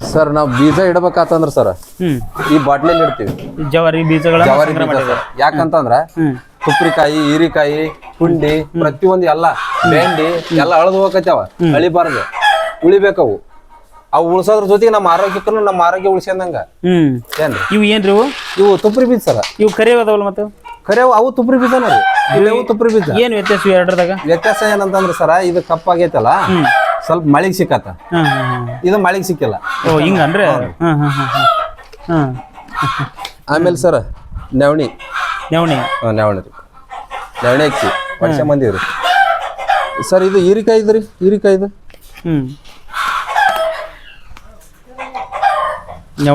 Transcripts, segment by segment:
Sir ನಾವು ಬೀಜ ಇಡಬೇಕಾತಂದ್ರ sir ಈ ಬಾಟ್ಲಿ ಇಡ್ತೀವಿ. ಜವಾರಿ ಬೀಜಗಳ ಜವಾರಿ ಬೀಜ ಸರ್. ಯಾಕಂತಂದ್ರ ಕುಪ್ರಿಕಾಯಿ ಹೀರಿಕಾಯಿ ಪುಂಡಿ ಪ್ರತಿಯೊಂದು ಎಲ್ಲ ಬೆಂಡಿ ಎಲ್ಲ ಅಳದು ಹೋಗತ್ತವ ಅಳಿಬಾರದು ಉಳಿಬೇಕವು. ಅವು ಉಳ್ಸೋದ್ರ ಜೊತೆಗೆ ನಮ್ಮ ಆರೋಗ್ಯಕ್ಕೂ ನಮ್ಮ ಆರೋಗ್ಯ ಉಳಿಸ್ಯಂದಂಗ. ಹ್ಮ್. ಏನ್ರಿ? ಇವು ಏನ್ರಿ ಇವು? ಇವು ತುಪ್ರಿ ಬೀಜ ಸರ್. ಇವು ಕರಿ ಅದಾವಲ್ಲ ಮತ್ತೆ? ಖರೆ ಅವು ತುಪ್ರಿ ಬೀಜ ನೋಡ್ರಿ. ಇವು ತುಪ್ರಿ ಬೀಜ. ಏನ್ ವ್ಯತ್ಯಾಸ ಇವು ಎರಡರದಾಗ? ವ್ಯತ್ಯಾಸ ಏನಂತಂದ್ರ ಸರ ಇದು ಕಪ್ಪಾಗೈತಲ್ಲ? ಸ್ವಲ್ಪ ಮಳೆಗೆ ಸಿಕ್ಕತ್ತ. ಇದು ಮಳೆಗೆ ಸಿಕ್ಕಿಲ್ಲ. ಓ ಹಿಂಗನ್ರಿ ಹ್ಮ್ ಆಮೇಲೆ ಸರ್ ನವಣಿ. ನವಣಿ. ಹಾಂ ನವಣಿ ರೀ. ನವಣಿ ಅಕ್ಕಿ ವರ್ಷ ರೀ ಸರ್ ಇದು ಹೀರಿಕಾಯಿ ಇದ್ರಿ? ಹೀರಿಕಾಯಿ ಇದು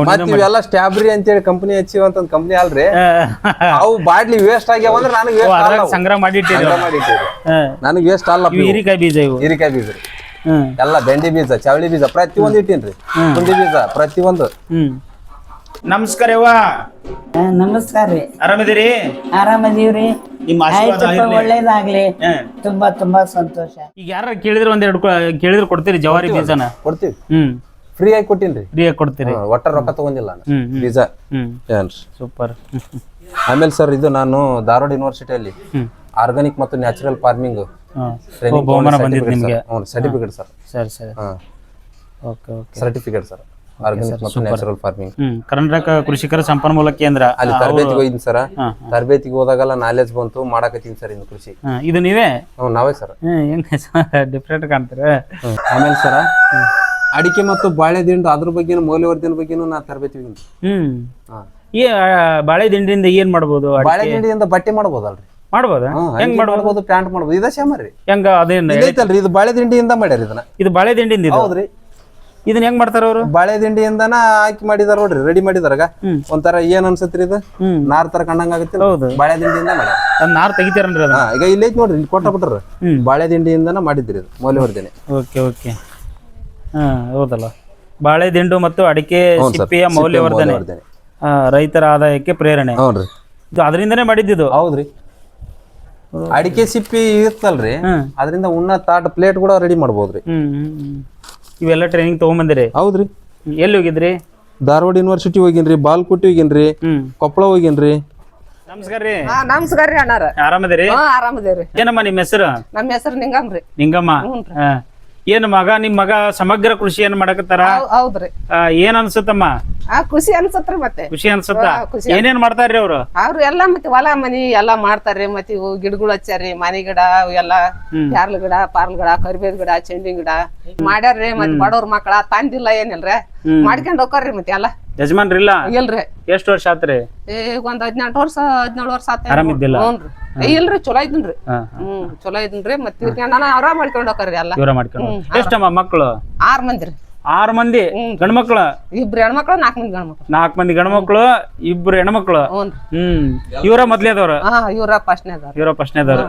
ಮತ್ತೆ ಇವೆಲ್ಲ ಸ್ಟ್ಯಾಬ್ರಿ ಅಂತೇಳಿ ಕಂಪನಿ ಹಚ್ಚಿವ ಅಂತ ಕಂಪನಿ ಅಲ್ರಿ. ಅವು ಬಾಡ್ಲಿ ವೇಸ್ಟ್ ಆಗ್ಯಾವ ಅಂದ್ರೆ ನನಗೆ ಸಂಗ್ರಹ ಮಾಡಿ ಸಂಗ್ರಹ ಮಾಡಿ. ನನಗೆ ವೇಸ್ಟ್ ಅಲ್ಲ ಹೀರಿಕಾಯಿ ಬೀಜ ಇವು. ಹೀರಿಕಾಯಿ ಬೀಜ ರೀ. ಎಲ್ಲ ಬೆಂಡಿ ಬೀಜ ಚವಳಿ ಬೀಜ ಪ್ರತಿ ಒಂದು ಇಟ್ಟಿನ್ರಿ ಬುಂದಿ ಬೀಜ ಪ್ರತಿ ಒಂದು ನಮಸ್ಕಾರ ಯವ್ವ ನಮಸ್ಕಾರ ರೀ. ಆರಾಮದಿರಿ ಆರಾಮದೀವ್ರಿ. ನಿಮ್ಮ ಆಶೀರ್ವಾದ ಇರ್ಲಿ. ಒಳ್ಳೇದಾಗ್ಲಿ. ತುಂಬಾ ತುಂಬಾ ಸಂತೋಷ. ಈಗ ಯಾರ ಕೇಳಿದ್ರೆ ಒಂದೆರಡು ಕೊ- ಕೇಳಿದ್ರೆ ಕೊಡ್ತೀರಿ ಜವಾರಿ ಬೀಜನ? ಕೊಡ್ತೀವಿ. ಹ್ಮ್. ಫ್ರೀ ಆಗಿ ಕೊಟ್ಟಿನ್ರಿ. ಫ್ರೀಯಾಗಿ ಕೊಡ್ತೀರಿ. ಹ್ಮ್, ಒಟ್ಟ ರೊಕ್ಕ ತಗೊಂಡಿಲ್ಲ ನಾನು. ಹ್ಮ್ ಹ್ಮ್. ಬೀಜ. ಹ್ಮ್. ಏನ್ರಿ ಸೂಪರ್. ಆಮೇಲೆ ಸರ್ ಇದು ನಾನು ಧಾರವಾಡ ಯೂನಿವರ್ಸಿಟಿಯಲ್ಲಿ ಆರ್ಗಾನಿಕ್ ಮತ್ತು ನ್ಯಾಚುರಲ್ ಫಾರ್ಮಿಂಗ್ ಬಹುಮಾನ ಬಂದಿದೆ ನಿಮಗೆ. Certificate sir. ಸರಿ ಸರಿ. Okay okay. Certificate sir. Natural farming Karnataka ಕೃಷಿಕರ ಸಂಪನ್ಮೂಲ ಕೇಂದ್ರ. ಅಲ್ಲಿ ತರಬೇತಿಗೆ ಹೋಗಿದ್ದೀನಿ ಸರ್. ತರಬೇತಿಗೆ ಹೋದಾಗೆಲ್ಲ ನಾಲೆಜ್ ಬಂತು ಮಾಡಕತ್ತೀನಿ ಸರ್ ಇನ್ನು ಕೃಷಿ. ಇದು ನೀವೇ? ನಾವೇ ಸರ್. ಡಿಫ್ರೆಂಟ್ ಕಾಣ್ತೀರ? ಆಮೇಲೆ ಸರ್ ಅಡಿಕೆ ಮತ್ತು ಬಾಳೆ ದಿಂಡು ಅದ್ರ ಬಗ್ಗೆ ಮೌಲ್ಯವರ್ಧನೆ ಬಗ್ಗೆನೂ ನಾ ತರಬೇತಿ ಹ್ಮ್ ಈ ಬಾಳೆ ದಿಂಡಿಯಿಂದ ಏನ್ ಮಾಡ್ಬೋದು? ಬಾಳೆ ದಿಂಡಿಯಿಂದ ಬಟ್ಟೆ ಮಾಡ್ಬೋದಲ್ರಿ. ಮಾಡ್ಬೋದಾ? ಹ್ಞೂ ಹೆಂಗ್ ಹೆಂಗ್ ಮಾಡ್ಬೋದು? ಪ್ಯಾಂಟ್ ಮಾಡ್ಬೋದು. ಇದ ಶ್ಯಾಮ ರೀ ಹೆಂಗ ಅದೇನ್ ಐತಲ್ರಿ ಇದು ಬಾಳೆ ದಿಂಡಿಯಿಂದ ಮಾಡ್ಯಾರ ಇದನ್ನ. ಇದು ಬಾಳೆ ದಿಂಡಿಂದ ಇದು? ಹೌದ್ರಿ. ಇದನ್ನ ಹೆಂಗ್ ಮಾಡ್ತಾರ ಅವರು? ಬಾಳೆ ದಿಂಡಿಯಿಂದನ ಹಾಕಿ ಮಾಡಿದಾರ ನೋಡ್ರಿ ರೆಡಿ ಮಾಡಿದಾರಾಗ. ಒಂಥರ ಏನ್ ಅನ್ಸತ್ರಿ ಇದು? ನಾರ್ ತರ ಕಂಡಂಗ ಆಗುತ್ತೆ ಹೌದು. ಬಾಳೆ ದಿಂಡಿಯಿಂದ ಮಾಡ್ಯಾರ. ಅದ್ ನಾರ್ ತೆಗಿತಾರನ್ರಿ ಅದ ಹಾ ಈಗ ಇಲ್ಲಿ ಐತಿ ನೋಡ್ರಿ ಇಲ್ಲಿ ಕೊಟ್ಟ ಬಿಟ್ರ. ಬಾಳೆ ದಿಂಡಿಯಿಂದನ ಮಾಡಿದ್ರಿ ಇದು ಮೌಲ್ಯವರ್ಧನೆ ಓಕೆ ಓಕೆ. ಹಾ ಹೌದಲ್ಲ. ಬಾಳೆ ದಿಂಡು ಮತ್ತು ಅಡಿಕೆ ಹ್ಞೂ ಸಿಪ್ಪೆಯ ಮೌಲ್ಯವರ್ಧನೆ. ಆ, ರೈತರ ಆದಾಯಕ್ಕೆ ಪ್ರೇರಣೆ. ಹೌದ್ರಿ ಇದು ಅದರಿಂದನೇ ಮಾಡಿದ್ದು ಹೌದ್ರಿ. ಅಡಿಕೆ ಸಿಪ್ಪಿ ಇರ್ತಲ್ರಿ ಅದರಿಂದ ಉಣ್ಣ ತಾಟ್ ಪ್ಲೇಟ್ ಕೂಡ ರೆಡಿ ಮಾಡ್ಬೋದ್ರಿ. ಇವೆಲ್ಲ ಟ್ರೈನಿಂಗ್ ತಗೊಂಬಂದಿರಿ? ಹೌದ್ರಿ. ಎಲ್ಲಿ ಹೋಗಿದ್ರಿ? ಧಾರವಾಡ ಯೂನಿವರ್ಸಿಟಿ ಹೋಗಿನ್ರಿ ಬಾಲ್ಕೋಟಿ ಹೋಗಿನ್ರಿ ಹ್ಮ್. ಕೊಪ್ಪಳ ಹೋಗಿನ್ರಿ. ನಮಸ್ಕಾರ ರೀ. ನಮಸ್ಕಾರ ರೀ ಅಣ್ಣಾರ. ಆರಾಮದಿರಿ? ಆರಾಮದೇವ್ರಿ. ಏನಮ್ಮ ನಿಮ್ಮ ಹೆಸರು? ನಮ್ಮ ಹೆಸರು ನಿಂಗಮ್ರಿ ನಿಂಗಮ್ಮ? ಹಾ. ಏನ್ ಮಗ ನಿಮ್ ಮಗ ಸಮಗ್ರ ಕೃಷಿಯನ್ನ ಮಾಡಕತ್ತಾರ? ಹೌ- ಹೌದ್ರಿ. ಆ, ಏನ್ ಅನ್ಸುತ್ತಮ್ಮ? ಆ ಖುಷಿ ಅನ್ಸತ್ರಿ ಮತ್ತೆ. ಖುಷಿ ಅನ್ಸುತ್ತ? ಹಾ, ಖುಷಿ ಏನೇನ್ ಮಾಡ್ತಾರ್ರಿ ಅವ್ರು? ಅವ್ರು ಎಲ್ಲಾ ಮತ್ತೆ ಹೊಲ ಮನಿ ಎಲ್ಲಾ ಮಾಡ್ತಾರ್ರಿ. ಮತ್ತೆ ಇವು ಗಿಡಗಳು ಹಚ್ಚಾರಿ ಮನಿ ಗಿಡ ಎಲ್ಲ ಎಲ್ಲಾ ಪ್ಯಾರ್ಲ ಗಿಡ ಪಾರ್ಲ್ ಗಿಡ ಕರಿಬೇವ್ ಗಿಡ ಚೆಂಡಿನ ಗಿಡ. ಮಾಡ್ಯಾರ್ರಿ ಮತ್ತೆ ಬಡವ್ರ ಮಕ್ಕಳ ತಂದಿಲ್ಲ ಏನಿಲ್ರಿ. ಮಾಡ್ಕೊಂಡ್ ಹೋಗ್ರಿ ಮತ್ತೆ ಎಲ್ಲ. ಯಜಮಾನ್ರಿಲ್ಲ? ಇಲ್ರಿ. ಎಷ್ಟ್ ವರ್ಷ ಆತ್ರಿ? ಈಗ ಒಂದ್ ಹದಿನೆಂಟು ವರ್ಷ ಹದಿನೇಳು ವರ್ಷ ಆತ ಆರಾಮಿದ್ದಿಲ್ಲ? ಹ್ಞೂನ್ರಿ ಏ, ಇಲ್ರಿ ಚಲೋ ಹ್ಮ್ ಚಲೋ ಇದ್ದನ್ರಿ. ಮತ್ತೆ ತಿರ್ಕೊಂಡ್ ನಾನು ಆರಾಮ್ ಮಾಡ್ಕೊಂಡ್ ಹೋಗ್ರಿ ಎಲ್ಲ. ಇವ್ರ ಮಾಡ್ಕೊಂಡು ಎಷ್ಟಮ್ಮ ಮಕ್ಕಳು ಆರ್ ಮಂದಿ ರೀ. ಆರ್ ಮಂದಿ? ಗಂಡ್ಮಕ್ಳು? ಇಬ್ರು ಹೆಣ್ಮಕ್ಳು ನಾಲ್ಕು ಮಂದಿ ಗಂಡ್ಮಕ್ಳು. ನಾಲ್ಕು ಮಂದಿ ಗಂಡ್ಮಕ್ಳು ಇಬ್ರು ಹೆಣ್ಮಕ್ಳು? ಹ್ಮ್. ಇವರ ಮೊದ್ಲೇದವ್ರ ಹಾ ಇವ್ರ ಫಸ್ಟ್ನೇದಾರ ಇವರ ಪ್ರಶ್ನೆದವ್ರು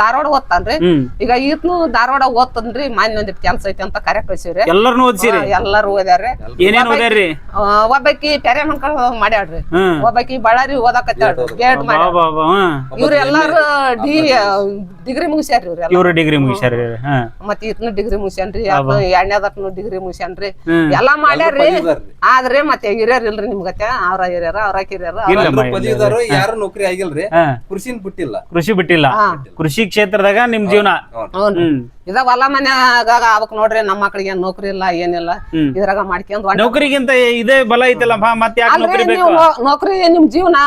ಧಾರವಾಡ ಓದ್ತಾನ್ರಿ. ಈಗ ಈತ್ನು ಧಾರವಾಡ ಓದ್ತನ್ರಿ ಮಾನ್ಯ ಒಂದಿಟ್ ಕೆಲ್ಸ ಐತಿ ಅಂತ ಕರೆ ಕಳ್ಸಿವ್ರಿ. ಎಲ್ಲರೂ ಓದ್ಸಿರಿ? ಎಲ್ಲಾರು ಓದ್ಯಾರ್ರಿ. ಏನೇನ್ ಓದ್ಯಾರ್ರಿ? ಒಬ್ಬಾಕಿ ಪೆರೆ ಮಣ್ಕಳ್ ಮಾಡ್ಯಾಡ್ರಿ ಒಬ್ಬಾಕಿ ಬಳ್ಳಾರಿ ಓದಾಕತ್ತಾಳ್ರಿ ಗೇಟ್ ಮಾಡ್ಯಾರ ಹ್ಮ್. ಇವ್ರ ಎಲ್ಲಾರು ಡಿ ಡಿಗ್ರಿ ಮುಗಿಸ್ಯಾರ್ರಿ ಇವ್ರ ಇವ್ರು ಡಿಗ್ರಿ ಮುಗಿಸ್ಯಾರ್ರಿ ಹಾ ಮತ್ ಈತ್ನು ಡಿಗ್ರಿ ಮುಗಿಸ್ಯಾನ್ರಿ ಎಣ್ಣೆದಕ್ನು ಡಿಗ್ರಿ ಮುಗಿಸ್ಯಾನ್ರಿ. ಎಲ್ಲಾ ಮಾಡ್ಯಾರ್ರಿ. ಆದ್ರೆ ಮತ್ತೆ ಹಿರಿಯರ್ ಇಲ್ರಿ ನಿಮ್ಗತ್ತೆ ಅವ್ರ ಹಿರಿಯರ ಅವ್ರ ಇಲ್ಲ. ಯಾರು ನೌಕರಿ ಆಗಿಲ್ರಿ. ಹಾ. ಕೃಷಿನ ಬಿಟ್ಟಿಲ್ಲ. ಕೃಷಿ ಬಿಟ್ಟಿಲ್ಲ. ಕೃಷಿ ಕ್ಷೇತ್ರದಾಗ ನಿಮ್ ಜೀವನ. ಇದ ಹೊಲ ಮನ್ಯಾಗ ಅವಕ್ ನೋಡ್ರಿ ನಮ್ಮ ಮಕ್ಳಿಗೆ ನೌಕರಿ ಇಲ್ಲ ಏನಿಲ್ಲ. ಇದ್ರಾಗ ಮಾಡ್ಕೊಂಡ್ ಹೊಂಟ- ನೌಕರಿಗಿಂತ ಇದೇ ಬಲ ಐತಲ್ಲ ಬಾ ಮತ್ತೆ ಯಾಕೆ ಅಲ್ರಿ ನೌಕರಿ ಬೇಕು ನೀವು ನೌ- ನೌಕರಿ ನಿಮ್ ಜೀವನ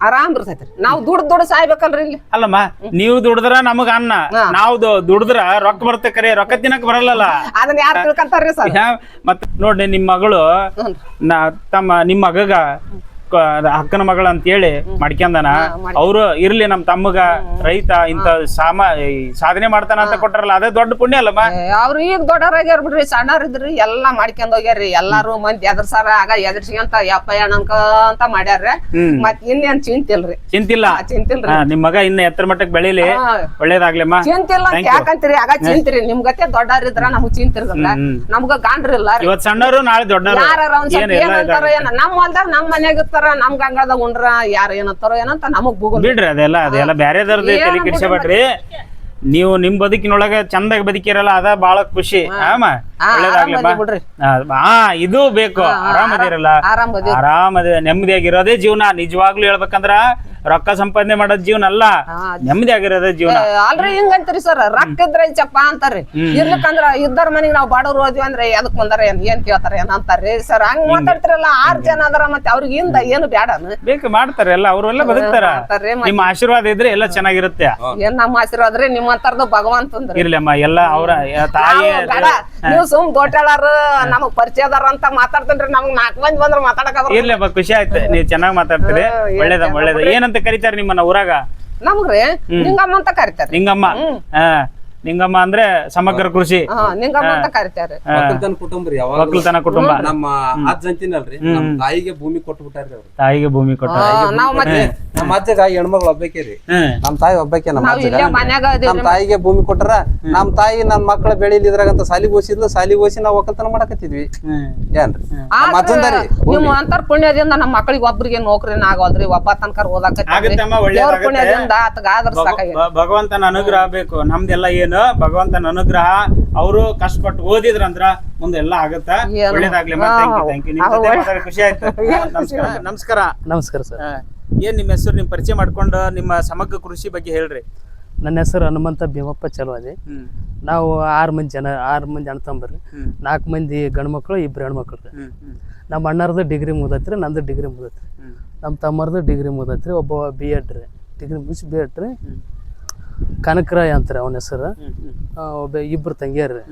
ಆರಾಮ್ ಇರ್ತೈತ್ರಿ. ನಾವ್ ದುಡ್ಡು ದುಡ್ಡು ಸಾಯ್ಬೇಕಲ್ರಿ ಇಲ್ಲಿ. ಅಲ್ಲಮ್ಮ ನೀವು ದುಡಿದ್ರ ನಮಗ ಅನ್ನ. ನಾವ್ ನಾವು ದುಡಿದ್ರ ರೊಕ್ಕ ಬರುತ್ತೆ ಕರೆ ರೊಕ್ಕ ತಿನ್ನಕ್ ಬರಲ್ಲಲ್ಲ. ಅದನ್ನ ಯಾರು ತಿಳ್ಕೊಂತಾರ್ರಿ ಸರ್? ಮತ್ ನೋಡ್ರಿ ನಿಮ್ ಮಗಳು ನಾ ತಮ್ಮ ನಿಮ್ ಮಗಗ ಅಕ್ಕನ ಮಗಳ ಅಂತ ಹೇಳಿ ಮಾಡ್ಕೊಂಡನ ಅವ್ರು ಇರ್ಲಿ ನಮ್ ತಮ್ಮಗ ರೈತ ಇಂತ ಸಾಮ ಸಾಧನೆ ಮಾಡ್ತಾನ ಅಂತ ಕೊಟ್ಟಾರಲ್ಲ ಅದೇ ದೊಡ್ಡ ಪುಣ್ಯ ಅಲ್ಲಮ್ಮ? ಅವ್ರು ಈಗ ದೊಡ್ಡವ್ರಾಗ್ಯಾರ ಬಿಡ್ರಿ ಸಣ್ಣವ್ರ ಇದ್ರಿ ಎಲ್ಲಾ ಮಾಡ್ಕೊಂಡ್ ಹೋಗ್ಯಾರ್ರಿ ಎಲ್ಲಾರು ಮಂದಿ ಎದರ್ಸಾರ ಆಗ ಎದರ್ಸ್ಕೊಂತ ಯಪ್ಪ ಅಂತ ಮಾಡ್ಯಾರ. ಮತ್ ಇನ್ನೇನ್ ಚಿಂತಿಲ್ರಿ. ಚಿಂತಿಲ್ಲ? ಚಿಂತಿಲ್ರಿ. ನಿಮ್ ಮಗ ಇನ್ನ ಎತ್ತರ ಮಟ್ಟಕ್ ಬೆಳಿಲಿ. ಒಳ್ಳೇದಾಗ್ಲಿಮ್ಮ. ಚಿಂತಿಲ್ಲ ಯಾಕಂತೀರಿ? ಆಗ ಚಿಂತಿರಿ. ನಿಮ್ಗತ್ತೆ ದೊಡ್ಡವ್ರ ಇದ್ರ ನಮಗ್ ಚಿಂತಿರ್ಗಲ್ಲ. ನಮ್ಗ ಗಾಂಡ್ರಿಲ್ಲ ಇವತ್ ಸಣ್ಣವರು ನಾಳೆ ದೊಡ್ಡ ನಮ್ ಹೊಲ್ದಾಗ ನಮ್ ಮನ್ಯಾಗ ಇರ್ತಾರ ನಮ್ ಗಂಗಾಳದಾಗ ಉಂಡ್ರ ಯಾರ ಏನತ್ತಾರೋ ಏನಂತ ನಮಗ್ ಭೂಗೋಲ್ ಬಿಡ್ರಿ ಅದೆಲ್ಲ ಅದೆಲ್ಲ ಬ್ಯಾರೆದವ್ರದ್ದು ತಲೆ ಕೆಡಿಸಬೇಡ್ರಿ ನೀವು ನಿಮ್ ಬದುಕಿನೊಳಗ ಚಂದಾಗಿ ಬದುಕಿರಲ್ಲ ಅದ ಬಾಳ ಖುಷಿ. ಆಮ ಹಾ, ಒಳ್ಳೇದಾಗ್ಲಿ ಬಾ. ಆರಾಮದಿ ಬಿಡ್ರಿ. ಹಾ ಇದು ಬೇಕು. ಆರಾಮದಿರಲ್ಲ. ಆರಾಮದಿ. ಆರಾಮದ ನೆಮ್ಮದಿಯಾಗಿರೋದೇ ಜೀವನ. ನಿಜವಾಗ್ಲೂ ಹೇಳ್ಬೇಕಂದ್ರ ರೊಕ್ಕ ಸಂಪಾದನೆ ಮಾಡೋದ್ ಜೀವನ ಅಲ್ಲ. ನೆಮ್ಮದಿ ಆಗಿರೋದ ಜೀವನ. ಅಲ್ರಿ ಹಿಂಗಂತೀರಿ ಸರ್? ರೊಕ್ಕ ಇದ್ರೆ ಚಪ್ಪ ಅಂತಾರ್ರಿ. ಇರ್ಲಿಕ್ಕಂದ್ರ ಇದ್ದಾರ ಮನಿಗ್ ನಾವ್ ಬಾಡೋರ್ ಹೋದ್ವಿ ಅಂದ್ರೆ ಎದಕ್ ಬಂದಾರ ಏನ್ ಏನ್ ಕೇಳ್ತಾರ ಏನ್ ಅಂತಾರ್ರಿ? ಸರ್ ಹಂಗ್ ಮಾತಾಡ್ತಿರಲ್ಲ ಆರ್ ಜನ ಅದರ ಮತ್ತೆ ಅವ್ರಿಗೆ ಹಿಂದ ಏನು ಬೇಡ ಬೇಕು ಮಾಡ್ತಾರೆ ಎಲ್ಲ ಅವ್ರೆಲ್ಲ ಬದುಕ್ತಾರ. ನಿಮ್ಮ ಆಶೀರ್ವಾದ ಇದ್ರೆ ಎಲ್ಲ ಚೆನ್ನಾಗಿರುತ್ತೆ. ಏನ್ ನಮ್ಮ ಆಶೀರ್ವಾದ್ರಿ ನಿಮ್ಮಂತರ್ದು ಇರ್ಲಿ ಇರ್ಲಮ್ಮ ಎಲ್ಲ ಅವ್ರ ತಾಯಿ ನಾವು ಸುಮ್ ದೊಡ್ಡಾಳಾರ ನಮಗ್ ಪರಿಚಯದಾರ ಅಂತ ಮಾತಾಡ್ತೇನ್ರಿ ನಮಗ್ ನಾಲ್ಕು ಮಂದಿ ಬಂದ್ರ ಮಾತಾಡಕ ಇರ್ಲಮ್ಮ ಖುಷಿ ಆಯ್ತು. ನೀವ್ ಚೆನ್ನಾಗಿ ಮಾತಾಡ್ತೀರಿ. ಒಳ್ಳೇದ. ಒಳ್ಳೇದ ಏನಂತ ಕರಿತಾರೆ ನಿಮ್ಮನ್ನ ಊರಾಗ? ನಮ್ಗ್ರಿ? ನಿಂಗಮ್ಮ ಅಂತ ಕರಿತಾರ. ನಿಂಗಮ್ಮ? ಹಾ. ನಿಂಗಮ್ಮ ಅಂದ್ರೆ ಸಮಗ್ರ ಕೃಷಿ. ಹಾ ನಿಂಗಮ್ಮ ಅಂತ ಕರಿತಾರ. ಒಕ್ಕಲ್ತನ ಕುಟುಂಬ ರೀ ಯಾವಾಗ ಒಕ್ಕಲ್ತನ ಕುಟುಂಬ. ನಮ್ಮ ಅಜ್ಜ ಅಂತೀನಲ್ರಿ ನಮ್ ತಾಯಿಗೆ ಭೂಮಿ ಕೊಟ್ಟು ಬಿಟ್ಟಾರ್ರಿ ಅವ್ರು. ತಾಯಿಗೆ ಭೂಮಿ ಕೊಟ್ಟ ನಾವ್ ಮತ್ತೆ ನಮ್ಮ ಅಜ್ಜಗ ಹೆಣ್ಮಗಳು ಒಬ್ಬಾಕೆ ರೀ. ನಮ್ಮ ನಮ್ ತಾಯಿ ಒಬ್ಬಾಕೆ ನಮ್ಮ ನಾವ್ ಅಜ್ಜಗ. ಇಲ್ಲೇ ಮನ್ಯಾಗ ನಮ್ ತಾಯಿಗೆ ಭೂಮಿ ಕೊಟ್ಟರ. ನಮ್ಮ ತಾಯಿ ನನ್ ಮಕ್ಳ ಬೆಳಿಲಿ ಇದ್ರಾಗಂತ ಸಾಲಿ ಓಸಿದ್ಲು ಸಾಲಿ ಓಸಿ ನಾವ್ ಒಕ್ಕಲ್ತನ ಮಾಡಕತ್ತಿದ್ವಿ. ಏನ್ರಿ? ನಮ್ಮ ಅಜ್ಜಂದರಿ. ನಿಮ್ ಅಂತರ್ ಪುಣ್ಯದಿಂದ ನಮ್ಮ ಮಕ್ಕಳಿಗೆ ಒಬ್ರಿಗೆ ನೌಕರಿನ ಆಗೋದ್ರಿ ಒಬ್ಬ ತನಕ ಓದಾಕ ಪುಣ್ಯದಿಂದ ಆತಗ ಸಾಕಾಗಿ ಭಗವಂತನ ಅನುಗ್ರಹ ಬೇಕು ನಮ್ದೆಲ್ಲ ಏನು ಭಗವಂತನ ಅನುಗ್ರಹ ಅವರು ಕಷ್ಟಪಟ್ಟು ಓದಿದ್ರಂದ್ರ ಮುಂದೆ ಎಲ್ಲ ಆಗುತ್ತೆ? ಏನು? ಒಳ್ಳೇದಾಗ್ಲಿ ಖುಷಿ ಆಯ್ತು. ನಮಸ್ಕಾರ. ನಮಸ್ಕಾರ. ನಮಸ್ಕಾರ ಸರ್. ಏನ್ ನಿಮ್ಮ ಹೆಸರು? ನಿಮ್ ಪರಿಚಯ ಮಾಡ್ಕೊಂಡು ನಿಮ್ಮ ಸಮಗ್ರ ಕೃಷಿ ಬಗ್ಗೆ ಹೇಳ್ರಿ. ನನ್ನ ಹೆಸರು ಹನುಮಂತ ಭೀಮಪ್ಪ ಚಲವಾದಿ. ನಾವು ಆರು ಮಂದಿ ಜನ ಆರು ಮಂದಿ ಅಣ್ಣ ತಂಬರ್ರಿ. ನಾಲ್ಕು ಮಂದಿ ಗಂಡು ಮಕ್ಕಳು ಇಬ್ರು ಹೆಣ್ಮಕ್ಳು. ನಮ್ಮ ಅಣ್ಣರದು ಡಿಗ್ರಿ ಮುಗ್ದೈತ್ರಿ ನಂದು ಡಿಗ್ರಿ ಮುಗ್ದೈತ್ರಿ. ಹ್ಮ್. ನಮ್ಮ ತಮ್ಮರದು ಡಿಗ್ರಿ ಮುಗ್ದೈತ್ರಿ ಒಬ್ಬ ಬಿ ಎಡ್ ರೀ. ಡಿಗ್ರಿ ಮುಗಿಸಿ ಬಿ ಎಡ್ ರೀ. ಕನಕರಾಯ ಅಂತಾರೆ ಅವನ ಹೆಸರು. ಒಬ್ಬ ಇಬ್ಬರು ತಂಗಿಯರ್ರಿ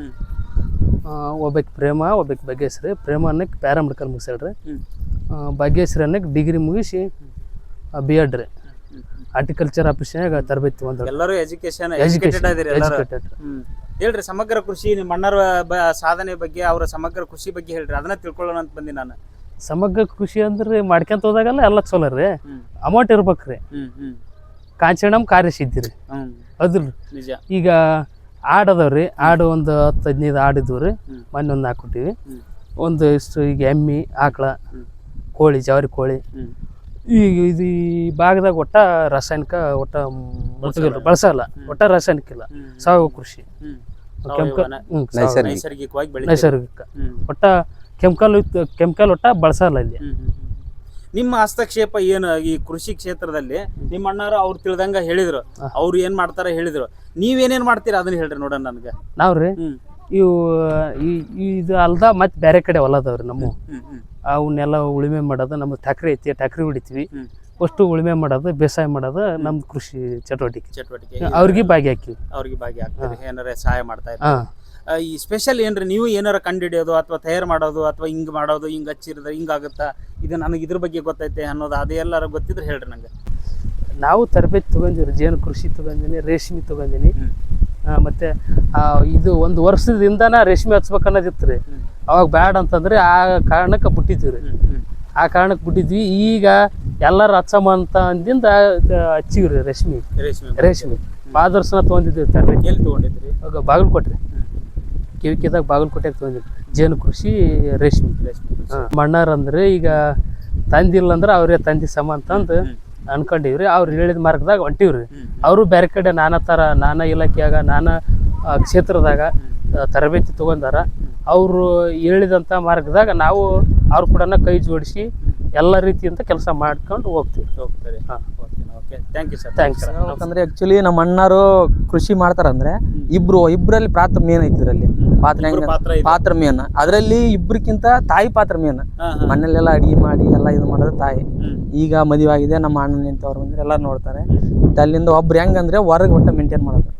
ಒಬ್ಬಕ್ಕೆ ಪ್ರೇಮ ಒಬ್ಬಕ್ಕೆ ಭಾಗ್ಯಶ್ರೀ ಪ್ರೇಮ ಅನ್ನಕ್ಕೆ ಪ್ಯಾರಾಮೆಡಿಕಲ್ ಮುಗಿಸ್ಯಾಳ್ರಿ. ಹ್ಮ್. ಭಾಗ್ಯಶ್ರೀ ಅನ್ನಕ್ಕೆ ಡಿಗ್ರಿ ಮುಗಿಸಿ ಬಿ ಎಡ್ ರೀ. ಹಾರ್ಟಿಕಲ್ಚರ್ ಆಫೀಸ್ನಾಗ ತರಬೇತಿ ಒಂದು ಎಲ್ಲರೂ ಎಜುಕೇಶನ್ ಎಜುಕೇಟೆಡ್ ಹೇಳ್ರಿ ಸಮಗ್ರ ಕೃಷಿ ನಿಮ್ಮ ಅಣ್ಣರ ಸಾಧನೆ ಬಗ್ಗೆ ಅವರ ಸಮಗ್ರ ಕೃಷಿ ಬಗ್ಗೆ ಹೇಳ್ರಿ. ಅದನ್ನ ತಿಳ್ಕೊಳ್ಳೋಣ ಅಂತ ಬಂದಿ ನಾನು. ಸಮಗ್ರ ಕೃಷಿ ಅಂದ್ರೆ ಮಾಡ್ಕೊಂತ ಹೋದಾಗಲ್ಲ ಎಲ್ಲ ಚಲೋ ರೀ. ಅಮೌಂಟ್ ಇರ್ಬೇಕ್ರಿ. ಕಾಂಚನಂ ಕಾರ್ಯಸಿದ್ಧಿ ರೀ ಅದ್ರ ನಿಜ. ಈಗ ಆಡ್ ರೀ ಆಡು ಒಂದು ಹತ್ತು ಹದಿನೈದು ಆಡಿದ್ವು ರೀ. ಮೊನ್ನೆ ಒಂದು ಹಾಕ್ಬಿಟ್ಟಿವಿ ಒಂದು ಇಷ್ಟು ಈಗ ಎಮ್ಮಿ ಆಕಳ ಕೋಳಿ ಜವರಿ ಕೋಳಿ. ಈಗ ಇದು ಈ ಭಾಗದಾಗ ಒಟ್ಟ ರಾಸಾಯನಿಕ ಒಟ್ಟ ಮುಟ್ಟುಗಿಲ್ಲ ಬಳಸಲ್ಲ. ಒಟ್ಟ ರಾಸಾಯನಿಕ ಇಲ್ಲ. ಸಾವಯವ ಕೃಷಿ. ನೈಸರ್ಗಿಕ. ಒಟ್ಟ ಕೆಮಿಕಲ್ ಕೆಮಿಕಲ್ ಒಟ್ಟ ಬಳಸಲ್ಲ ಇಲ್ಲಿ. ನಿಮ್ಮ ಹಸ್ತಕ್ಷೇಪ ಏನು ಈ ಕೃಷಿ ಕ್ಷೇತ್ರದಲ್ಲಿ? ನಿಮ್ಮ ಅಣ್ಣಾರು ಅವ್ರು ತಿಳಿದಂಗ ಹೇಳಿದ್ರು. ಅವ್ರು ಏನ್ ಮಾಡ್ತಾರ ಹೇಳಿದ್ರು. ನೀವೇನೇನ್ ಮಾಡ್ತೀರಾ? ಅದನ್ನ ಹೇಳ್ರಿ ನೋಡ ನನ್ಗೆ. ನಾವ್ರಿ ಇವು ಈ- ಇದು ಅಲ್ದ ಮತ್ತೆ ಬೇರೆ ಕಡೆ ಹೊಲ ಅದಾವ್ರಿ ನಮ್ಮ ಅವನ್ನೆಲ್ಲ ಉಳುಮೆ ಮಾಡೋದು ನಮ್ಮ ಠಕ್ರಿ ಐತಿ ಟ್ಯಾಕ್ರಿ ಹೊಡಿತೀವಿ. ಅಷ್ಟು ಉಳುಮೆ ಮಾಡೋದು ಬೇಸಾಯ ಮಾಡೋದು ನಮ್ ಕೃಷಿ ಚಟುವಟಿಕೆ. ಚಟುವಟಿಕೆ. ಅವ್ರಿಗೆ ಭಾಗಿ ಹಾಕಿವಿ. ಅವ್ರಿಗೆ ಭಾಗಿ ಹಾಕ್ತಾರೆ. ಏನಾರ ಸಹಾಯ ಮಾಡ್ತಾ ಆ, ಈ ಸ್ಪೆಷಲ್ ಏನ್ರಿ? ನೀವು ಏನಾರ ಕಂಡುಹಿಡಿಯೋದು ಅಥವಾ ತಯಾರು ಮಾಡೋದು ಅಥವಾ ಹಿಂಗ್ ಮಾಡೋದು ಹಿಂಗ್ ಹಚ್ಚಿರದ ಹಿಂಗಾಗುತ್ತಾ ಇದು ನನಗೆ ಇದ್ರ ಬಗ್ಗೆ ಗೊತ್ತೈತೆ ಅನ್ನೋದು ಅದೇ ಎಲ್ಲಾರ ಗೊತ್ತಿದ್ರೆ ಹೇಳ್ರಿ ನಂಗೆ. ನಾವು ತರಬೇತಿ ತಗೊಂಡಿವ್ರಿ ಜೇನು ಕೃಷಿ ತಗೊಂಡಿನಿ ರೇಷ್ಮೆ ತಗೊಂಡಿನಿ. ಮತ್ತೆ ಇದು ಒಂದು ವರ್ಷದಿಂದನ ರೇಷ್ಮೆ ಹಚ್ಬೇಕು ಅನ್ನೋದಿತ್ತು ರೀ ಅವಾಗ ಬ್ಯಾಡ್ ಅಂತಂದ್ರೆ ಆ ಕಾರಣಕ್ಕೆ ಬಿಟ್ಟಿದ್ವಿ ರೀ ಆ ಕಾರಣಕ್ಕೆ ಬಿಟ್ಟಿದ್ವಿ. ಈಗ ಎಲ್ಲರೂ ಹಚ್ಚಮ್ಮ ಅಂತ ಅಂದಿಂದ ಹಚ್ಚಿವ್ರಿ ರೀ ರೇಷ್ಮೆ. ರೇಷ್ಮೆ. ರೇಷ್ಮೆ ಪಾದರ್ಶನ ತಗೊಂಡಿದ್ವಿ ತರಬೇತಿ. ಎಲ್ಲಿ ತಗೊಂಡಿದ್ರಿ? ಬಾಗಲಕೋಟ್ರಿ. ಬಾಗಲಕೋಟೆ ಕಿವಿಕಿದಾಗ ಬಾಗಲಕೋಟೆಗೆ ತೊಗೊಂಡಿದ್ವಿ ಜೇನು ಕೃಷಿ ರೇಷ್ಮೆ. ರೇಷ್ಮೆ ಮಣ್ಣಾರ್ ಅಂದ್ರೆ ಈಗ ತಂದಿಲ್ಲ ಅಂದ್ರೆ ಅವರೇ ತಂದಿ ಸಮ ಅಂತಂದು ಅನ್ಕೊಂಡಿವ್ರಿ. ಅವ್ರು ಹೇಳಿದ ಮಾರ್ಗದಾಗ ಹೊಂಟಿವ್ರಿ. ರೀ ಅವರು ಬೇರೆ ಕಡೆ ನಾನಾ ಥರ ನಾನಾ ಇಲಾಖೆಯಾಗ ನಾನಾ ಕ್ಷೇತ್ರದಾಗ ತರಬೇತಿ ತಗೊಂಡಾರ ಅವರು ಹೇಳಿದಂಥ ಮಾರ್ಗದಾಗ ನಾವು ಅವ್ರ ಕೂಡ ಕೈ ಜೋಡಿಸಿ ಎಲ್ಲ ರೀತಿಯಿಂದ ಕೆಲಸ ಮಾಡ್ಕೊಂಡು ಹೋಗ್ತೀವಿ. ಹೋಗ್ತಾರೆ. ಹಾ. Okay thank you sir thanks ಯಾಕಂದ್ರೆ ಆಕ್ಚುಲಿ ನಮ್ಮ ಅಣ್ಣಾರು ಕೃಷಿ ಮಾಡ್ತಾರಂದ್ರೆ ಇಬ್ರು ಇಬ್ರಲ್ಲಿ ಪಾತ್ರ ಮೇನ್ ಐತಿ ಇದರಲ್ಲಿ. ಪಾತ್ರ ಹೆಂಗ ಪಾತ್ರ ಮೇನ್ ಅದರಲ್ಲಿ ಇಬ್ರಿಗಿಂತ ತಾಯಿ ಪಾತ್ರ ಮೇನ್. ಮನೇಲೆಲ್ಲ ಅಡಿಗೆ ಮಾಡಿ ಎಲ್ಲ ಇದು ಮಾಡೋದು ತಾಯಿ. ಈಗ ಮದುವೆ ಆಗಿದೆ ನಮ್ಮ ಅಣ್ಣ ನಿಂತವ್ರು ಬಂದ್ರೆ ಎಲ್ಲ ನೋಡ್ತಾರೆ. ಮತ್ತೆ ಅಲ್ಲಿಂದ ಒಬ್ರು ಹೆಂಗಂದ್ರೆ ಹೊರಗೆ ಒಟ್ಟ ಮೇಂಟೈನ್ ಮಾಡೋದು.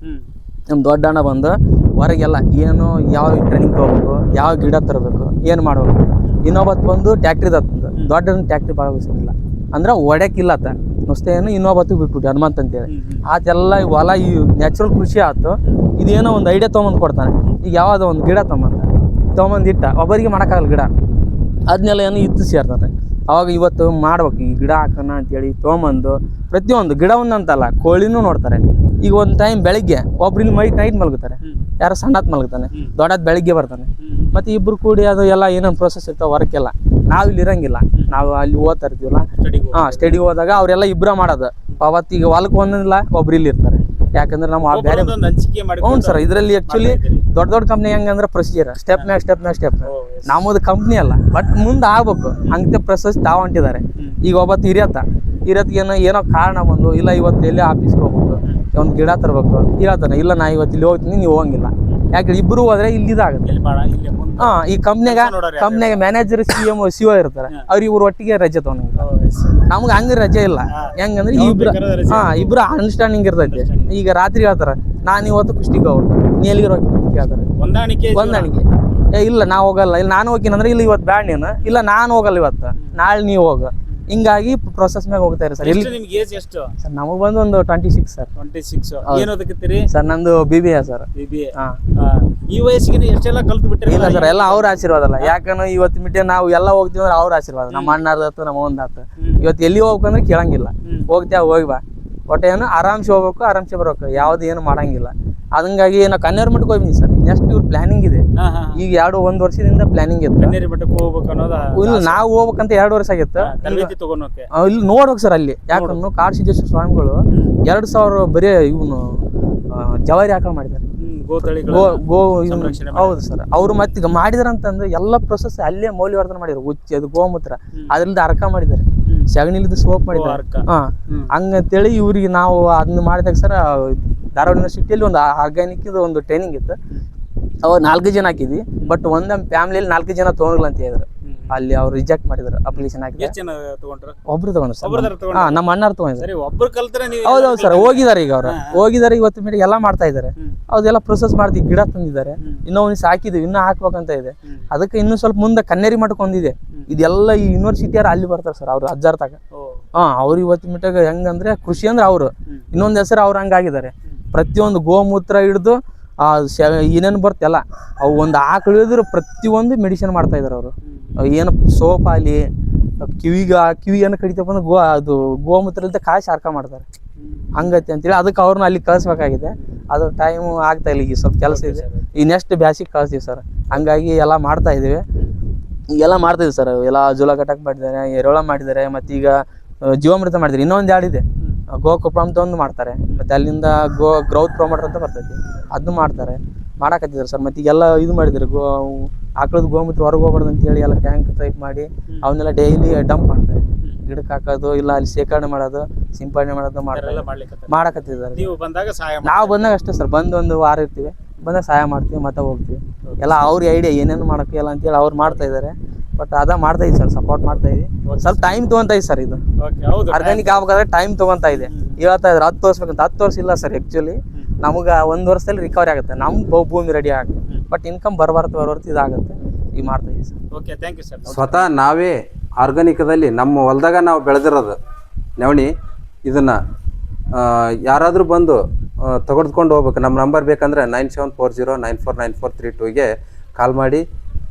ನಮ್ಮ ದೊಡ್ಡ ಅಣ್ಣ ಬಂದು ಹೊರಗೆಲ್ಲ ಏನು ಯಾವ ಟ್ರೈನಿಂಗ್ ತಗೋಬೇಕು ಯಾವ ಗಿಡ ತರಬೇಕು ಏನು ಮಾಡ್ಬೇಕು. ಇನ್ನೊಬ್ಬತ್ತು ಬಂದು ಟ್ಯಾಕ್ಟ್ರಿದ ದೊಡ್ಡ ಟ್ಯಾಕ್ಟ್ರಿ ಭಾಗವಹಿಸಿಲ್ಲ ಅಂದ್ರೆ ಒಡೆಕಿಲ್ಲ ಆತ. ನುಸ್ತೆ ಏನು ಇನ್ನೊಬ್ಬತ್ತು ಬಿಟ್ಬಿಟ್ಟು ಹನುಮಂತ ಅಂತೇಳಿ. ಆತೆಲ್ಲ ಈ ಹೊಲ ಈ ನ್ಯಾಚುರಲ್ ಕೃಷಿ ಆಯ್ತು ಇದೇನೋ ಒಂದು ಐಡಿಯಾ ತೊಗೊಂಬಂದು ಕೊಡ್ತಾನೆ. ಈಗ ಯಾವುದೋ ಒಂದು ಗಿಡ ತೊಗೊಂಬಂದ ತೊಗೊಂಬಂದು ಇಟ್ಟ. ಒಬ್ಬರಿಗೆ ಮಾಡೋಕ್ಕಾಗಲ್ಲ ಗಿಡ. ಅದನ್ನೆಲ್ಲ ಏನು ಇತ್ತು ಸೇರ್ತಾರೆ ಅವಾಗ ಇವತ್ತು ಮಾಡ್ಬೇಕು ಈ ಗಿಡ ಹಾಕೋಣ ಅಂತೇಳಿ ತೊಗೊಂಬಂದು ಪ್ರತಿಯೊಂದು ಗಿಡ ಒಂದಂತಲ್ಲ ಕೋಳಿನೂ ನೋಡ್ತಾರೆ. ಈಗ ಒಂದು ಟೈಮ್ ಬೆಳಿಗ್ಗೆ ಒಬ್ರು ಇಲ್ಲಿ ಮೈ ನೈಟ್ ಮಲಗುತ್ತಾರೆ. ಯಾರೋ ಸಣ್ಣತ್ ಮಲಗುತ್ತಾನೆ. ದೊಡ್ಡದ್ ಬೆಳಿಗ್ಗೆ ಬರ್ತಾನೆ. ಮತ್ತು ಇಬ್ರು ಕೂಡಿ ಅದು ಎಲ್ಲ ಏನೇನು ಪ್ರೊಸೆಸ್ ಇರ್ತಾವ ವರ್ಕೆಲ್ಲ ನಾವು ಇಲ್ಲಿ ಇರಂಗಿಲ್ಲ. ನಾವು ಅಲ್ಲಿ ಓದ್ತಾ ಇರ್ತೀವಲ್ಲ? ಹಾ ಸ್ಟಡಿ ಹೋದಾಗ ಅವರೆಲ್ಲ ಇಬ್ಬರ ಮಾಡೋದು. ಅವತ್ತು ಈಗ ಹೊಲಕ್ಕೆ ಒಂದಿಲ್ಲ ಒಬ್ರು ಇಲ್ಲಿ ಇರ್ತಾರೆ. ಯಾಕಂದ್ರೆ ನಾವು ಬೇರೆ ಹ್ಞೂ ಸರ್ ಇದರಲ್ಲಿ ಆಕ್ಚುಲಿ ದೊಡ್ಡ ದೊಡ್ಡ ಕಂಪ್ನಿ ಹೆಂಗಂದ್ರೆ ಪ್ರೊಸೀಜರ್ ಸ್ಟೆಪ್ ಮ್ಯಾಗ ಸ್ಟೆಪ್ ಮ್ಯಾಗ ಸ್ಟೆಪ್ ನಮ್ಮದು ಕಂಪ್ನಿ ಅಲ್ಲ. ಬಟ್ ಮುಂದೆ ಆಗ್ಬೇಕು. ಹಂಗೆ ಪ್ರೊಸೆಸ್ ತಾವ್ ಹೊಂಟಿದ್ದಾರೆ ಈಗ ಒಬ್ಬತ್ತು ಹಿರಿಯತ್ತ. ಹಿರಿಯತ್ಗೆ ಏನೋ ಏನೋ ಕಾರಣ ಬಂದು ಇಲ್ಲ ಇವತ್ತು ಎಲ್ಲಿ ಆಫೀಸ್ಗೆ ಹೋಗ್ಬೇಕು ಒಂದು ಗಿಡ ತರಬೇಕು ಹೇಳ್ತಾನೆ ಇಲ್ಲ ನಾ ಇವತ್ತು ಇಲ್ಲಿ ಹೋಗ್ತೀನಿ ನೀವು ಹೋಗಂಗಿಲ್ಲ. ಯಾಕೆ ಇಬ್ರು ಹೋದ್ರೆ ಇಲ್ಲಿ ಇದಾಗುತ್ತೆ. ಹಾ ಈ ಕಂಪ್ನಿಯಾಗ ಕಂಪ್ನಿಯಾಗ manager C M C O ಇರ್ತಾರೆ. ಅವ್ರು ಇವ್ರು ಒಟ್ಟಿಗೆ ರಜೆ ತಗೊಂಡಿಲ್ಲ ನಮ್ಗೆ ಹಂಗ ರಜೆ ಇಲ್ಲ. ಹೆಂಗಂದ್ರೆ ಇಬ್ರು ಹಾ ಇಬ್ರು ಅಂಡರ್ಸ್ಟ್ಯಾಂಡಿಂಗ್ ಇರ್ತೈತಿ. ಈಗ ರಾತ್ರಿ ಹೇಳ್ತಾರ ನಾನ್ ಇವತ್ತು ಕುಷ್ಟಿಗೆ ಹೋಗ್ತೀನಿ ನೀ ಎಲ್ಲಿಗೆ ಕೇಳ್ತಾರೆ. ಹೊಂದಾಣಿಕೆ ಹೊಂದಾಣಿಕೆ. ಏ ಇಲ್ಲ ನಾ ಹೋಗಲ್ಲ. ಇಲ್ಲಿ ನಾನು ಹೋಗಿನಂದ್ರೆ ಇಲ್ಲಿ ಇಲ್ಲ ಇವತ್ತು ಬ್ಯಾಡ್ ನೀನು. ಇಲ್ಲ ನಾನು ಹೋಗಲ್ಲ ಇವತ್ತು. ನಾಳೆ ನೀವು ಹೋಗ. ಹಿಂಗಾಗಿ ಪ್ರೊಸೆಸ್ ಮ್ಯಾಗ ಹೋಗ್ತಾ ಇರಿ ಸರ್. ಇಲ್ಲಿ ಎಷ್ಟು ನಿಮ್ಗೆ ಏಜ್ ಎಷ್ಟು? ಸರ್ ನಮಗೆ ಬಂದು ಒಂದು twenty six sir. Twenty six ಏನ್ ಓದಕತ್ತೀರಿ ಸರ್ ನಂದು B B A sir. B B ಹಾ. ಈ ವಯಸ್ಸಿಗೆ ಎಷ್ಟೆಲ್ಲ ಕಲ್ತು ಬಿಟ್ಟಿರಿ ಇಲ್ಲ ಸರ್ ಎಲ್ಲ ಅವ್ರ ಆಶೀರ್ವಾದ ಅಲ್ಲ ಯಾಕಂದ್ರೆ ಇವತ್ತು ಮಿಟ್ಟೆ ನಾವು ಎಲ್ಲ ಹೋಗ್ತೀವಿ ಅಂದ್ರೆ ಅವ್ರ ಆಶೀರ್ವಾದ. ನಮ್ಮ ಅಣ್ಣಾರ್ದಾತು ನಮ್ಮ ಒಂದಾತು ಇವತ್ತು ಎಲ್ಲಿ ಹೋಗ್ಬೇಕಂದ್ರೆ ಕೇಳಂಗಿಲ್ಲ. ಹೋಗ್ತೀಯ ಹೋಗಿ ಬಾ. ಒಟ್ಟು ಏನು ಆರಾಮ್ಸೆ ಹೋಗ್ಬೇಕು ಆರಾಮ್ಸೆ ಬರ್ಬೇಕು ಯಾವ್ದು ಏನು ಮಾಡಂಗಿಲ್ಲ. ಅದಂಗಾಗಿ ನಾವು ಕನ್ನೇರ್ ಮಠಕ್ಕೆ ಹೋಗ್ತೀನಿ ಸರ್. ನೆಕ್ಸ್ಟ್ ಇವ್ರ ಪ್ಲಾನಿಂಗ್ ಇದೆ. ಈಗ ಎರಡು ಒಂದ್ ವರ್ಷದಿಂದ ಪ್ಲಾನಿಂಗ್ ಇತ್ತು. ಕನ್ನೇರಿ ಮಠಕ್ಕೆ ಹೋಗ್ಬೇಕು ಅನ್ನೋದ ಇಲ್ಲ ನಾವು ಹೋಗ್ಬೇಕಂತ ಎರಡು ವರ್ಷ ಆಗಿತ್ತು. ತರಬೇತಿ ತಗೊಳಕ್ಕೆ ಇಲ್ಲಿ ನೋಡ್ಬೇಕು ಸರ್ ಅಲ್ಲಿ. ಯಾಕಂದ್ರೆ ಕಾಡ್ ಸಿದ್ದೇಶ್ವರ ಸ್ವಾಮಿಗಳು ಎರಡ್ ಸಾವಿರ ಬರೀ ಇವನು ಜವಾರಿ ಆಕಳ ಮಾಡಿದ್ದಾರೆ. ಗೋ ಹೌದು ಸರ್. ಅವ್ರು ಮತ್ತೆ ಮಾಡಿದಾರಂತಂದ್ರೆ ಮಾಡಿದಾರೆ ಅಂತಂದ್ರೆ ಎಲ್ಲ ಪ್ರೊಸೆಸ್ ಅಲ್ಲೇ ಮೌಲ್ಯವರ್ಧನೆ ಮಾಡಿದ್ರು. ಉಚ್ಚಿ ಅದು ಗೋಮೂತ್ರ. ಅದ್ರಿಂದ ಅರ್ಕ ಮಾಡಿದ್ದಾರೆ. ಸಗಣಿಲಿದ್ದು ಸೋಪ್ ಮಾಡಿದ್ದಾರೆ. ಹಾ. ಹಂಗಂತೇಳಿ ಇವ್ರಿಗೆ ನಾವು ಅದನ್ನ ಮಾಡಿದಾಗ ಸರ್ ಧಾರವಾಡ ಯೂನಿವರ್ಸಿಟಿಯಲ್ಲಿ ಒಂದು ಆರ್ಗ್ಯಾನಿಕ್ ಒಂದು ಟ್ರೈನಿಂಗ್ ಇತ್ತು. ಅವಾಗ ನಾಲ್ಕು ಜನ ಹಾಕಿದ್ವಿ. ಬಟ್ ಒಂದೊಂದು ಫ್ಯಾಮಿಲಿಯಲ್ಲಿ ನಾಲ್ಕು ಜನ ತೊಗೊಂಡ್ಲ ಅಂತ ಹೇಳಿದ್ರು. ಅಲ್ಲಿ ಅವ್ರು ರಿಜೆಕ್ಟ್ ಮಾಡಿದ್ರು ಅಪ್ಲಿಕೇಶನ್ ಹಾಕಿ ಎಷ್ಟ್ ಜನ ತಗೊಂಡ್ರ? ಒಬ್ರು ತಗೊಂಡ್ರು ಸರ್. ಹಾ ನಮ್ಮ ಅಣ್ಣಾರು ತಗೊಂಡಿದ್ದಾರೆ ಸರಿ ಒಬ್ರು ಕಲ್ತ್ರೆ ನೀವು ಹೌದೌದು ಸರ್ ಹೋಗಿದ್ದಾರೆ ಈಗ ಅವ್ರು. ಹೋಗಿದ್ದಾರೆ ಇವತ್ತು ಮೀಟಿಗೆ ಎಲ್ಲ ಮಾಡ್ತಾ ಇದ್ದಾರೆ. ಅದೆಲ್ಲ ಪ್ರೊಸೆಸ್ ಮಾಡ್ತೀವಿ ಗಿಡ ತಂದಿದ್ದಾರೆ. ಇನ್ನೊಂದು ಒಂದು ಹಾಕಿದ್ವಿ ಇನ್ನೂ ಹಾಕ್ಬೇಕಂತ ಇದೆ. ಅದಕ್ಕೆ ಇನ್ನೂ ಸ್ವಲ್ಪ ಮುಂದೆ ಕನ್ನೇರಿ ಮಠಕ್ಕೆ ಒಂದಿದೆ. ಇದೆಲ್ಲ ಈ ಯೂನಿವರ್ಸಿಟಿಯವ್ರು ಅಲ್ಲಿ ಬರ್ತಾರೆ ಸರ್ ಅವ್ರು ಅಜ್ಜಾರ್ ತಕ. ಹಾ ಅವ್ರು ಇವತ್ತು ಮಿಟ್ಟಾಗ ಹೆಂಗಂದ್ರೆ ಖುಷಿ ಅಂದ್ರೆ ಅವರು. ಇನ್ನೊಂದು ಹೆಸರು ಅವ್ರು ಹಂಗಾಗಿದ್ದಾರೆ. ಪ್ರತಿಯೊಂದು ಗೋಮೂತ್ರ ಹಿಡಿದು ಆ ಏನೇನು ಬರ್ತಲ್ಲ ಅವು ಒಂದು ಆಕಳು ಹಿಡಿದ್ರೆ ಪ್ರತಿಯೊಂದು ಮೆಡಿಸಿನ್ ಮಾಡ್ತಾ ಇದಾರೆ ಅವರು. ಏನು ಸೋಪ್ ಆಗಲಿ, ಕಿವಿಗ, ಕಿವಿ ಏನು ಕಡಿತಪ್ಪ ಅಂದ್ರೆ ಗೋ, ಅದು ಗೋಮೂತ್ರದಿಂದ ಕಾಯಿ ಶಾರ್ಕ ಮಾಡ್ತಾರೆ. ಹಂಗತಿ ಅಂತೇಳಿ ಅದಕ್ಕೆ ಅವ್ರನ್ನ ಅಲ್ಲಿ ಕಳಿಸ್ಬೇಕಾಗಿದೆ. ಅದು ಟೈಮು ಆಗ್ತಾ ಇಲ್ಲ ಈಗ ಸ್ವಲ್ಪ ಕೆಲಸ ಇದೆ. ನೆಕ್ಸ್ಟ್ ಬ್ಯಾಸಿಗೆ ಕಳಿಸ್ತೀವಿ ಸರ್ ಹಂಗಾಗಿ ಎಲ್ಲ ಮಾಡ್ತಾ ಇದ್ದೀವಿ. ಎಲ್ಲ ಮಾಡ್ತಾ ಇದೀವಿ ಸರ್ ಎಲ್ಲ ಜೋಳ ಕಟಾಕ್ ಮಾಡಿದ್ದಾರೆ ಎರೋಳ ಮಾಡಿದ್ದಾರೆ, ಮತ್ತೀಗ, ಜೀವಾಮೃತ ಮಾಡಿದ್ದಾರೆ. ಇನ್ನೊಂದು ಎರಡು ಗೋಕುಪ್ರ ಅಂತ ಒಂದು ಮಾಡ್ತಾರೆ. ಮತ್ತು ಅಲ್ಲಿಂದ ಗೋ ಗ್ರೌತ್ ಪ್ರಮೋಟರ್ ಅಂತ ಬರ್ತೈತಿ. ಅದನ್ನು ಮಾಡ್ತಾರೆ. ಮಾಡಾಕತ್ತಿದ್ರು ಸರ್. ಮತ್ತು ಈಗೆಲ್ಲ ಇದು ಮಾಡಿದ್ರು ಗೋ ಆಕಳದ ಗೋಮೂತ್ರ ಹೊರಗೆ ಹೋಗ್ಬಾರ್ದು ಅಂತ ಹೇಳಿ ಎಲ್ಲ ಟ್ಯಾಂಕ್ ಟೈಪ್ ಮಾಡಿ ಅವನ್ನೆಲ್ಲ ಡೈಲಿ ಡಂಪ್ ಮಾಡ್ತಾರೆ. ಗಿಡಕ್ಕೆ ಹಾಕೋದು ಇಲ್ಲ ಅಲ್ಲಿ ಶೇಖರಣೆ ಮಾಡೋದು ಸಿಂಪಡಣೆ ಮಾಡೋದು ಮಾಡ್ತಾರೆ. ಮಾಡಕತ್ತಿದ್ದಾರೆ ನೀವು ಬಂದಾಗ ಸಹಾಯ ನಾವು ಬಂದಾಗ ಅಷ್ಟೇ ಸರ್. ಬಂದು ಒಂದು ವಾರ ಇರ್ತೀವಿ. ಬಂದಾಗ ಸಹಾಯ ಮಾಡ್ತೀವಿ ಮತ್ತೆ ಹೋಗ್ತೀವಿ. ಎಲ್ಲ ಅವ್ರ ಐಡಿಯಾ ಏನೇನು ಮಾಡೋಕ್ಕೆ ಇಲ್ಲ ಅಂತೇಳಿ ಅವ್ರು ಮಾಡ್ತಾ ಇದ್ದಾರೆ ಬಟ್ ಅದ ಮಾಡ್ತಾ ಇದೆ ಸರ್ ಸಪೋರ್ಟ್ ಮಾಡ್ತಾ ಇದೀವಿ ಸ್ವಲ್ಪ ಟೈಮ್ ತಗೊಂತ ಇದೆ ಸರ್ ಇದು. ಓಕೆ ಹೌದು. ಆರ್ಗ್ಯಾನಿಕ್ ಆಗ್ಬೇಕಾದ್ರೆ ಟೈಮ್ ತಗೊಂತ ಇದೆ. ಹೇಳ್ತಾ ಇದ್ರೆ ಹತ್ತು ವರ್ಷ ಬೇಕಂತ ಹತ್ತು ವರ್ಷ ಇಲ್ಲ ಸರ್ ಆ್ಯಕ್ಚುಲಿ ನಮಗೆ ಒಂದು ವರ್ಷದಲ್ಲಿ ರಿಕವರಿ ಆಗುತ್ತೆ. ನಮ್ಮ ಭೂಮಿ ರೆಡಿ ಆಗುತ್ತೆ. ಬಟ್ ಇನ್ಕಮ್ ಬರಬಾರ್ದು ಬರೋರ್ತು ಇದಾಗುತ್ತೆ. ಈಗ ಮಾಡ್ತಾ ಇದೀವಿ sir okay thank you sir ಸ್ವತಃ ನಾವೇ ಆರ್ಗಾನಿಕದಲ್ಲಿ ನಮ್ಮ ಹೊಲದಾಗ ನಾವು ಬೆಳೆದಿರೋದು. ನವಣಿ ಇದನ್ನು ಯಾರಾದರೂ ಬಂದು ತಗೊಡ್ಕೊಂಡು ಹೋಗ್ಬೇಕು. ನಮ್ಮ ನಂಬರ್ ಬೇಕಂದ್ರೆ nine seven four zero nine four nine four three ಟೂಗೆ call ಮಾಡಿ.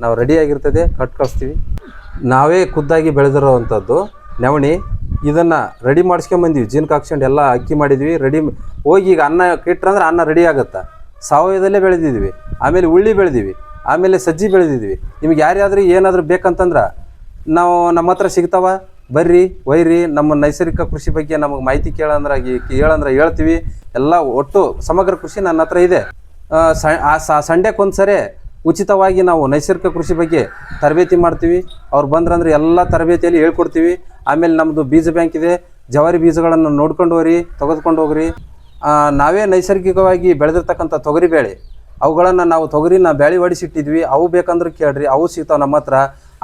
ನಾವು ರೆಡಿಯಾಗಿರ್ತದೆ ಕಟ್ ಕಳಿಸ್ತೀವಿ. ನಾವೇ ಖುದ್ದಾಗಿ ಬೆಳೆದಿರೋವಂಥದ್ದು. ನವಣಿ, ಇದನ್ನು ರೆಡಿ ಮಾಡಿಸ್ಕೊಂಬಂದಿವಿ ಜೀನ್ಕ್ ಹಾಕ್ಸ್ಕೊಂಡು ಎಲ್ಲ ಅಕ್ಕಿ ಮಾಡಿದ್ವಿ. ರೆಡಿ ಹೋಗಿ ಈಗ ಅನ್ನ ಇಟ್ರಂದ್ರೆ ಅನ್ನ ರೆಡಿ ಆಗುತ್ತೆ. ಸಾವಯವದಲ್ಲೇ ಬೆಳೆದಿದ್ವಿ. ಆಮೇಲೆ ಉಳ್ಳಿ ಬೆಳೆದಿವಿ ಆಮೇಲೆ ಸಜ್ಜಿ ಬೆಳೆದಿದ್ವಿ. ನಿಮ್ಗೆ ಯಾರ್ಯಾದ್ರೂ ಏನಾದರೂ ಬೇಕಂತಂದ್ರೆ ನಾವು ನಮ್ಮ ಹತ್ರ ಸಿಗ್ತಾವ. ಬರ್ರಿ, ಒಯ್ರಿ, ನಮ್ಮ ನೈಸರ್ಗಿಕ ಕೃಷಿ ಬಗ್ಗೆ ನಮಗೆ ಮಾಹಿತಿ ಕೇಳಂದ್ರೆ ಹೇಳಂದ್ರೆ ಹೇಳ್ತೀವಿ. ಎಲ್ಲ ಒಟ್ಟು ಸಮಗ್ರ ಕೃಷಿ ನನ್ನ ಹತ್ರ ಇದೆ. ಸಂಡೆಗೆ ಒಂದ್ಸರಿ ಉಚಿತವಾಗಿ ನಾವು ನೈಸರ್ಗಿಕ ಕೃಷಿ ಬಗ್ಗೆ ತರಬೇತಿ ಮಾಡ್ತೀವಿ. ಅವ್ರು ಬಂದ್ರಂದ್ರೆ ಎಲ್ಲ ತರಬೇತಿಯಲ್ಲಿ ಹೇಳ್ಕೊಡ್ತೀವಿ. ಆಮೇಲೆ ನಮ್ಮದು ಬೀಜ ಬ್ಯಾಂಕ್ ಇದೆ. ಜವಾರಿ ಬೀಜಗಳನ್ನು ನೋಡ್ಕೊಂಡು ಹೋಗ್ರಿ, ತೆಗೆದುಕೊಂಡು ಹೋಗ್ರಿ. ನಾವೇ ನೈಸರ್ಗಿಕವಾಗಿ ಬೆಳೆದಿರ್ತಕ್ಕಂಥ ತೊಗರಿ ಬೇಳೆ. ಅವುಗಳನ್ನು ನಾವು ತೊಗರಿನ ಬ್ಯಾಳಿ ಹೊಡಿಸಿಟ್ಟಿದ್ವಿ ಅವು ಬೇಕಂದ್ರೆ ಕೇಳ್ರಿ, ಅವು ಸಿಗ್ತಾವೆ ನಮ್ಮ ಹತ್ರ.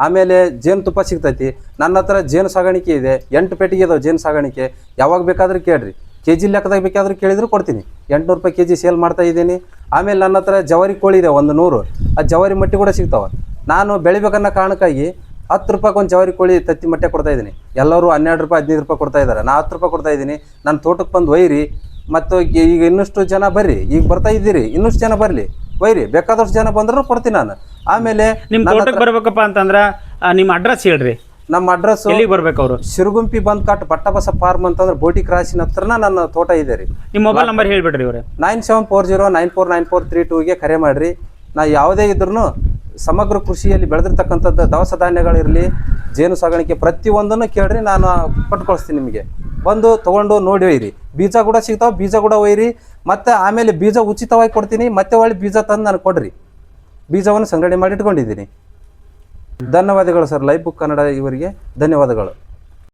ಆಮೇಲೆ ಜೇನುತುಪ್ಪ ಸಿಗ್ತೈತಿ. ನನ್ನ ಹತ್ರ ಜೇನು ಸಾಗಾಣಿಕೆ ಇದೆ. ಎಂಟು ಪೆಟ್ಟಿಗೆ ಇದಾವೆ ಜೇನು ಸಾಗಾಣಿಕೆ. ಯಾವಾಗ ಬೇಕಾದ್ರೂ ಕೇಳ್ರಿ. ಕೆ ಜಿ ಲೆಕ್ಕದಾಗ ಬೇಕಾದ್ರೆ ಕೇಳಿದ್ರು ಕೊಡ್ತೀನಿ. ಎಂಟುನೂರು ರೂಪಾಯಿ ಕೆ ಜಿ ಸೇಲ್ ಮಾಡ್ತಾ ಇದ್ದೀನಿ. ಆಮೇಲೆ ನನ್ನ ಹತ್ರ ಜವಾರಿ ಕೋಳಿ ಇದೆ, ಒಂದು ನೂರು. ಆ ಜವಾರಿ ಮಟ್ಟಿ ಕೂಡ ಸಿಗ್ತಾವೆ. ನಾನು ಬೆಳಿಬೇಕನ್ನೋ ಕಾರಣಕ್ಕಾಗಿ ಹತ್ತು ರೂಪಾಯಿಗೆ ಒಂದು ಜವಾರಿ ಕೋಳಿ ತತ್ತಿ ಮಟ್ಟೆ ಕೊಡ್ತಾ ಇದ್ದೀನಿ. ಎಲ್ಲರೂ ಹನ್ನೆರಡು ರೂಪಾಯಿ ಹದಿನೈದು ರೂಪಾಯಿ ಕೊಡ್ತಾ ಇದ್ದಾರೆ. ನಾ ಹತ್ತು ರೂಪಾಯಿ ಕೊಡ್ತಾ ಇದ್ದೀನಿ. ನನ್ನ ತೋಟಕ್ಕೆ ಬಂದು ಒಯ್ಯಿರಿ ಮತ್ತು ಈಗ ಇನ್ನಷ್ಟು ಜನ ಬರ್ರಿ. ಈಗ ಬರ್ತಾ ಇದ್ದೀರಿ. ಇನ್ನಷ್ಟು ಜನ ಬರಲಿ. ಒಯ್ರಿ. ಬೇಕಾದಷ್ಟು ಜನ ಬಂದರೂ ಕೊಡ್ತೀನಿ ನಾನು. ಆಮೇಲೆ ನಿಮ್ಮ ತೋಟಕ್ಕೆ ಬರಬೇಕಪ್ಪ ಅಂತಂದ್ರೆ ನಿಮ್ಮ ಅಡ್ರೆಸ್ ಹೇಳ್ರಿ. ನಮ್ಮ ಅಡ್ರೆಸ್ ಎಲ್ಲಿಗೆ ಬರ್ಬೇಕು ಅವರು? ಸಿರುಗುಂಪಿ ಬಂದ್ ಕಾಟ್ ಪಟ್ಟಬಸ ಫಾರ್ಮ್ ಅಂತಂದ್ರೆ ಬೋಟಿ ಕ್ರಾಸಿನ ಹತ್ರನ ನನ್ನ ತೋಟ ಇದೆ ರೀ. ನಿಮ್ಮ ಮೊಬೈಲ್ ನಂಬರ್ ಹೇಳ್ಬಿಡ್ರಿ ಇವ್ರೆ. Nine seven four zero nine four nine four three ಟೂಗೆ ಕರೆ ಮಾಡಿರಿ. ನಾ ಯಾವುದೇ ಇದ್ರೂ ಸಮಗ್ರ ಕೃಷಿಯಲ್ಲಿ ಬೆಳೆದಿರ್ತಕ್ಕಂಥದ್ದು ದವಸ ಧಾನ್ಯಗಳಿರಲಿ, ಜೇನು ಸಾಗಾಣಿಕೆ ಪ್ರತಿಯೊಂದನ್ನು ಕೇಳ್ರಿ, ನಾನು ಪಟ್ಕೊಳಿಸ್ತೀನಿ ನಿಮಗೆ. ಬಂದು ತೊಗೊಂಡು ನೋಡಿ ಒಯ್ಯಿರಿ. ಬೀಜ ಕೂಡ ಸಿಗ್ತಾವೆ, ಬೀಜ ಕೂಡ ಒಯ್ಯಿರಿ. ಮತ್ತು ಆಮೇಲೆ ಬೀಜ ಉಚಿತವಾಗಿ ಕೊಡ್ತೀನಿ, ಮತ್ತೆ ಒಳ್ಳೆ ಬೀಜ ತಂದು ನಾನು ಕೊಡ್ರಿ. ಬೀಜವನ್ನು ಸಂಗ್ರಹಣೆ ಮಾಡಿ ಇಟ್ಕೊಂಡಿದ್ದೀನಿ. ಧನ್ಯವಾದಗಳು ಸರ್, ಲೈಫ್ ಬುಕ್ ಕನ್ನಡ ಇವರಿಗೆ. ಧನ್ಯವಾದಗಳು.